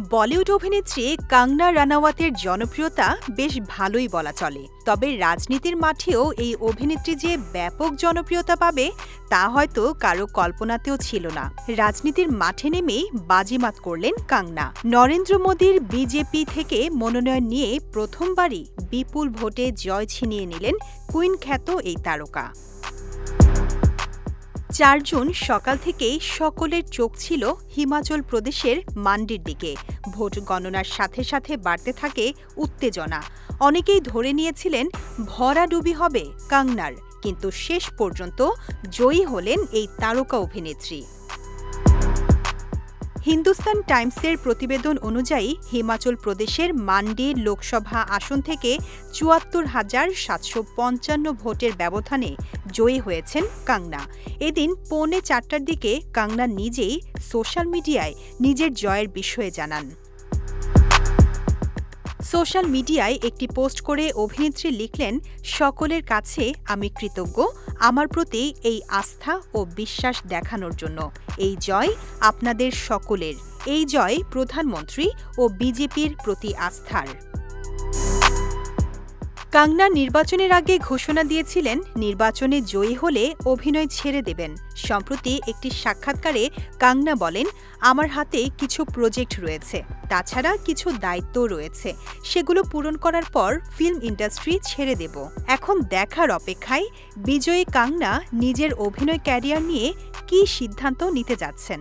বলিউড অভিনেত্রী কাংনা রানাওয়াতের জনপ্রিয়তা বেশ ভালোই বলা চলে। তবে রাজনীতির মাঠেও এই অভিনেত্রী যে ব্যাপক জনপ্রিয়তা পাবে, তা হয়তো কারও কল্পনাতেও ছিল না। রাজনীতির মাঠে নেমেই বাজিমাত করলেন কাংনা। নরেন্দ্র মোদীর বিজেপি থেকে মনোনয়ন নিয়ে প্রথমবারই বিপুল ভোটে জয় ছিনিয়ে নিলেন কুইন খ্যাত এই তারকা। চার জুন সকাল থেকেই সকলের চোখ ছিল হিমাচল প্রদেশের মান্ডির দিকে। ভোট গণনার সাথে সাথে বাড়তে থাকে উত্তেজনা। অনেকেই ধরে নিয়েছিলেন ভরাডুবি হবে কাংনার। কিন্তু শেষ পর্যন্ত জয়ী হলেন এই তারকা অভিনেত্রী। হিন্দুস্তান টাইমসের প্রতিবেদন অনুযায়ী হিমাচল প্রদেশের মান্ডি লোকসভা আসন থেকে চুয়াত্তর হাজার সাতশো পঞ্চান্ন ভোটের ব্যবধানে জয়ী হয়েছেন কাংনা। এদিন পৌনে চারটার দিকে কাংনা নিজেই সোশ্যাল মিডিয়ায় নিজের জয়ের বিষয়ে জানান। সোশ্যাল মিডিয়ায় একটি পোস্ট করে অভিনেত্রী লিখলেন, সকলের কাছে আমি কৃতজ্ঞ। আমার প্রতি এই আস্থা ও বিশ্বাস দেখানোর জন্য। এই জয় আপনাদের সকলের। এই জয় প্রধানমন্ত্রী ও বিজেপির প্রতি আস্থার। কাংনা নির্বাচনের আগে ঘোষণা দিয়েছিলেন, নির্বাচনে জয়ী হলে অভিনয় ছেড়ে দেবেন। সম্প্রতি একটি সাক্ষাৎকারে কাংনা বলেন, আমার হাতে কিছু প্রজেক্ট রয়েছে। তাছাড়া কিছু দায়িত্ব রয়েছে। সেগুলো পূরণ করার পর ফিল্ম ইন্ডাস্ট্রি ছেড়ে দেব। এখন দেখার অপেক্ষায় বিজয়ী কাংনা নিজের অভিনয় ক্যারিয়ার নিয়ে কী সিদ্ধান্ত নিতে যাচ্ছেন?